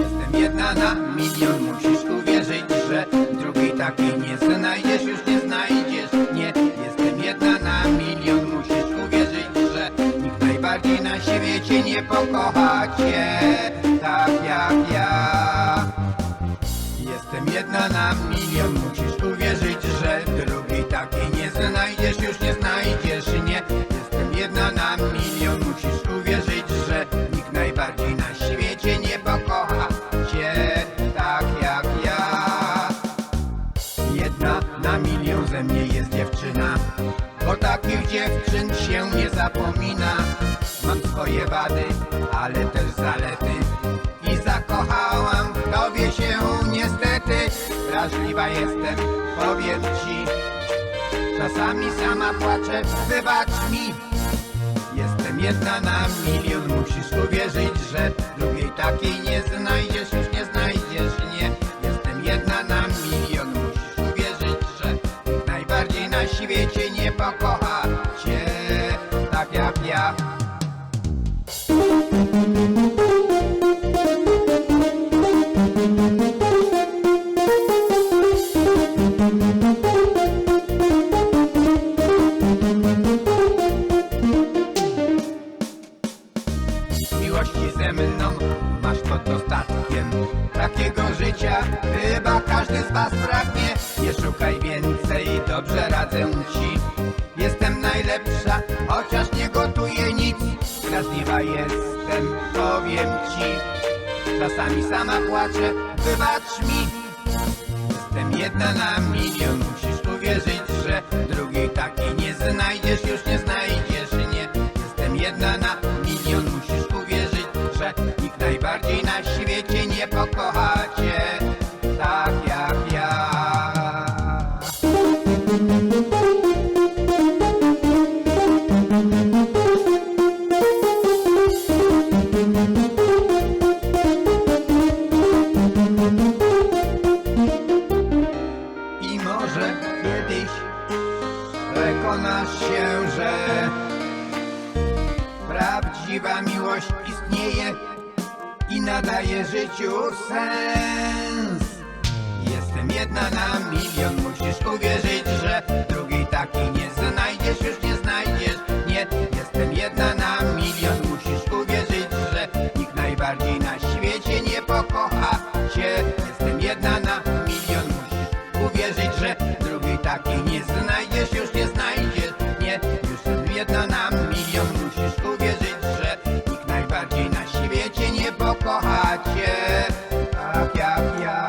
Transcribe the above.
Jestem jedna na milion, musisz uwierzyć, że drugiej takiej nie znajdziesz, już nie znajdziesz. Nie, jestem jedna na milion, musisz uwierzyć, że nikt najbardziej na świecie nie pokocha cię na milion ze mnie jest dziewczyna, bo takich dziewczyn się nie zapomina. Mam swoje wady, ale też zalety i zakochałam w tobie się niestety. Wrażliwa jestem, powiem ci, czasami sama płaczę, wybacz mi. Jestem jedna na milion, musisz uwierzyć, że drugiej takiej nie znajdziesz, pokocha cię tak jak ja. Miłości ze mną masz pod dostatkiem Takiego życia chyba każdy z was pragnie najlepsza, chociaż nie gotuję nic. Wrażliwa jestem, powiem ci. Czasami sama płaczę, wybacz mi. Jestem jedna na milion, musisz uwierzyć, że drugiej takiej nie znajdziesz, już nie znajdziesz, nie. Jestem jedna na milion, musisz uwierzyć, że nikt najbardziej na świecie nie pokocha cię może kiedyś przekonasz się, że prawdziwa miłość istnieje i nadaje życiu sens. Jestem jedna na milion, musisz uwierzyć, że drugiej takiej nie znajdziesz, już nie znajdziesz. Nie, jestem jedna na milion, musisz uwierzyć, że nikt najbardziej na świecie nie pokocha cię. Jestem jedna na milion, musisz uwierzyć, że nikt najbardziej na